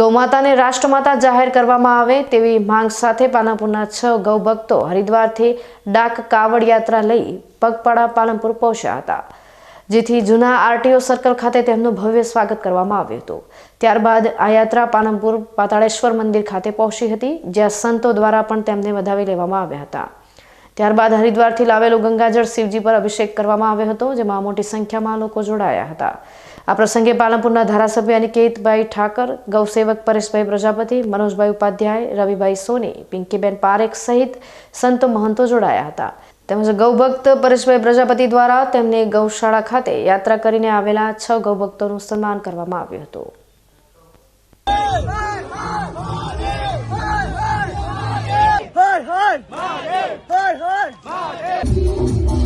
ગૌમાતાને રાષ્ટ્રમાતા જાહેર કરવામાં આવે તેવી માંગ સાથે પાલનપુરના છ ગૌભક્તો હરિદ્વારથી ડાક કાવડ યાત્રા લઈ પગપાળા પાલનપુર પહોંચ્યા હતા, જેથી જૂના આરટીઓ સર્કલ ખાતે તેમનું ભવ્ય સ્વાગત કરવામાં આવ્યું હતું. ત્યારબાદ આ યાત્રા પાલનપુર પાતાળેશ્વર મંદિર ખાતે પહોંચી હતી, જ્યાં સંતો દ્વારા પણ તેમને વધાવી લેવામાં આવ્યા હતા. ત્યારબાદ હરિદ્વારથી લાવેલું ગંગાજળ શિવજી પર અભિષેક કરવામાં આવ્યો હતો, જેમાં મોટી સંખ્યામાં લોકો જોડાયા હતા. આ પ્રસંગે પાલનપુરના ધારાસભ્ય અનિકેતભાઈ ઠાકર, ગૌસેવક પરેશભાઈ પ્રજાપતિ, મનોજભાઈ ઉપાધ્યાય, રવિભાઈ સોની, પિંકીબેન પારેખ સહિત સંતો મહંતો જોડાયા હતા. તેમજ ગૌભક્ત પરેશભાઈ પ્રજાપતિ દ્વારા તેમને ગૌશાળા ખાતે યાત્રા કરીને આવેલા છ ગૌભક્તોનું સન્માન કરવામાં આવ્યું હતું. 马云嘿嘿马